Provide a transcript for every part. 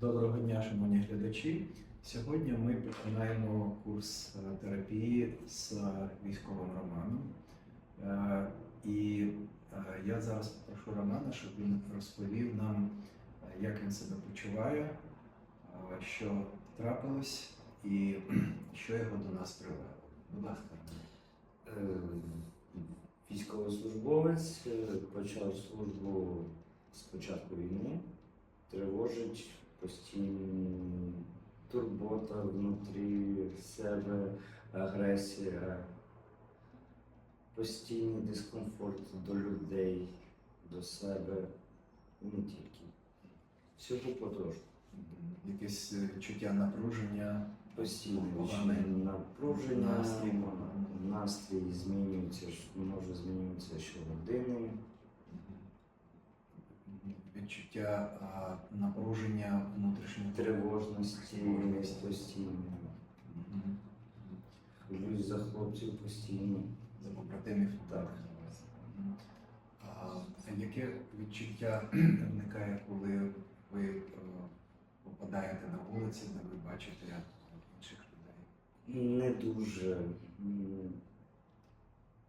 Доброго дня, шановні глядачі. Сьогодні ми починаємо курс е, терапії з е, військовим Романом. Е, І я зараз попрошу Романа, щоб він розповів нам, як він себе почуває, що трапилось і що його до нас привело. Будь ласка, Військовослужбовець почав службу з початку війни, тривожить постійна турбота внутрі себе, агресія, постійний дискомфорт до людей, до себе, і не тільки. Всього потрошку. Якесь е, відчуття напруження. Постійне відчуття напруження, настрій. настрій змінюється, може змінюватися щогодини. Відчуття напруження внутрішнього тривожності постійно. Хвилююсь за хлопців постійно. За побратимів. Так. А яке відчуття виникає, коли ви е, попадаєте на вулиці, де ви бачите інших людей? Не дуже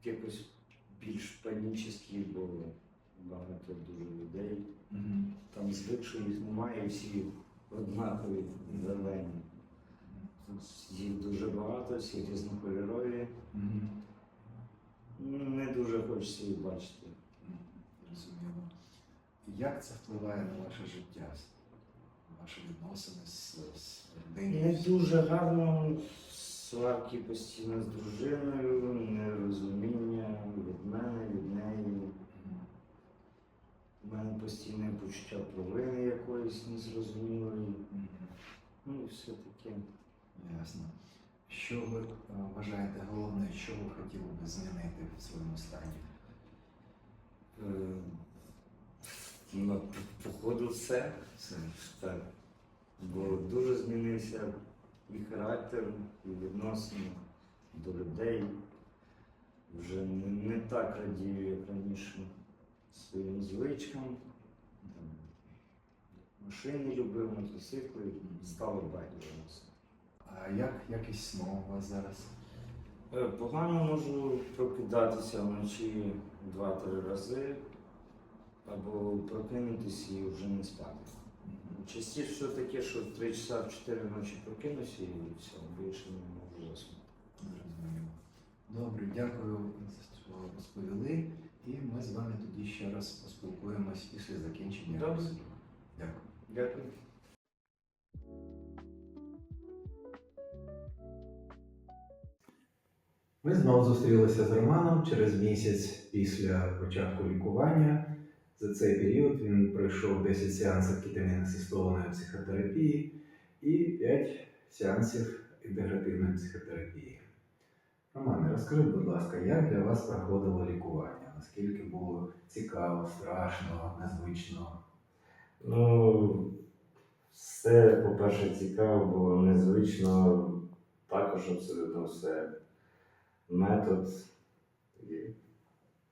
якось більш панічний, бо багато дуже людей. Там звик, немає, всі однакові зелені. Тут їх дуже багато, всі різнокольорові. Ну, Не дуже хочеться їх бачити. Мгм. Зрозуміло. Як це впливає на ваше життя, ваші відносини з, з родиною? Не дуже гарно сварки постійно з дружиною, нерозуміння від мене, від неї. Постійне почуття провини якоїсь незрозумілої. Ну і все таке. Ясно. Що ви е, вважаєте головне, що ви хотіли би змінити в своєму стані? Е, Ну, походу все. Все. Так. Бо дуже змінився і характер, і відносини до людей. Вже не, не так радію, як раніше своїм звичкам. Машини любив, мотоцикли, стало байдуже на все. А як якість сну у вас зараз? Е, Погано можу прокидатися вночі два-три рази, або прокинутися і вже не спати. Частіше все таке, що в 3 часа в 4 ночі прокинуся і все, більше не можу заснути. Зрозуміло. Добре, дякую, що розповіли. І ми з вами тоді ще раз поспілкуємось після закінчення. Добре. Дякую. Дякую. Ми знову зустрілися з Романом через місяць після початку лікування. За цей період він пройшов 10 сеансів кетамін-асистованої психотерапії і 5 сеансів інтегративної психотерапії. Романе, розкажи, будь ласка, як для вас проходило лікування? Наскільки було цікаво, страшно, незвично? Ну, все, по-перше, цікаво, було незвично, також абсолютно все. Метод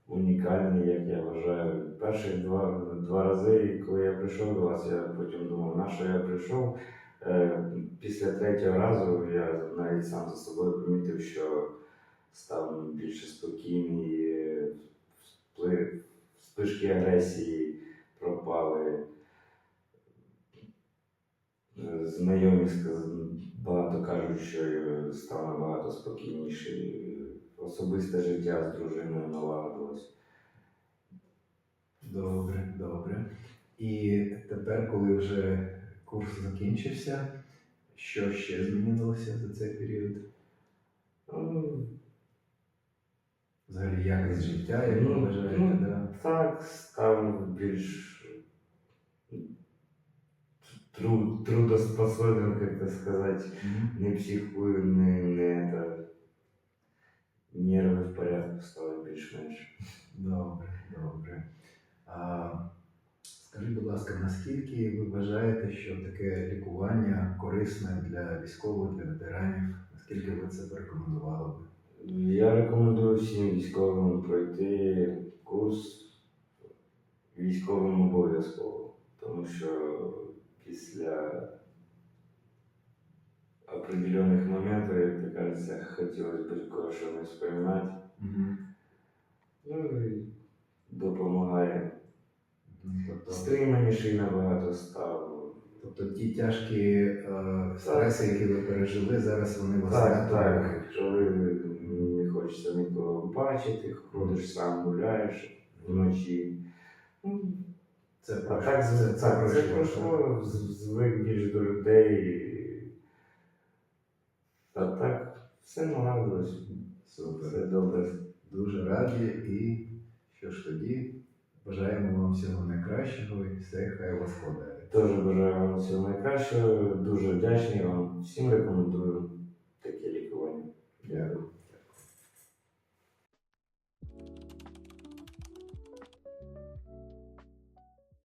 унікальний, як я вважаю. Перших два, два рази, коли я прийшов до вас, я потім думав, на що я прийшов. Е, Після третього разу я навіть сам за собою помітив, що став більше спокійний, вплив, агресії пропали. Е, Знайомі багато кажуть, що я став набагато спокійніший. Особисте життя з дружиною налагодилось. Добре, добре. І тепер, коли вже курс закінчився, що ще змінилося за цей період? Взагалі якість життя, як Ну, вважаєте, ну, да? Так, став більш тру- трудоспособен, як це сказати. Мгм. Не психую, не, не это, нерви в порядку стали більш-менш. Добре, добре. А, скажіть, будь ласка, наскільки ви вважаєте, що таке лікування корисне для військових, для ветеранів? Наскільки ви це порекомендували би? Я рекомендую всім військовим пройти курс військовим обов'язково, тому що після определенних моментів, як то кажеться, хотілося б кое-що не вспоминати. Ну і допомагає. Тобто, Стриманіший набагато став. тобто ті тяжкі е, стреси, які ви пережили, зараз вони вас Так, так. Коли не хочеться нікого бачити, ходиш сам гуляєш вночі. Це А пройшло. так це, це, так, це пройшло, з- звик більш до людей. А так, все наладилось, Супер. все добре. Дуже раді і що ж тоді бажаємо вам всього найкращого і все хай вас складає. Теж бажаю вам всього найкращого, дуже вдячний вам, всім рекомендую.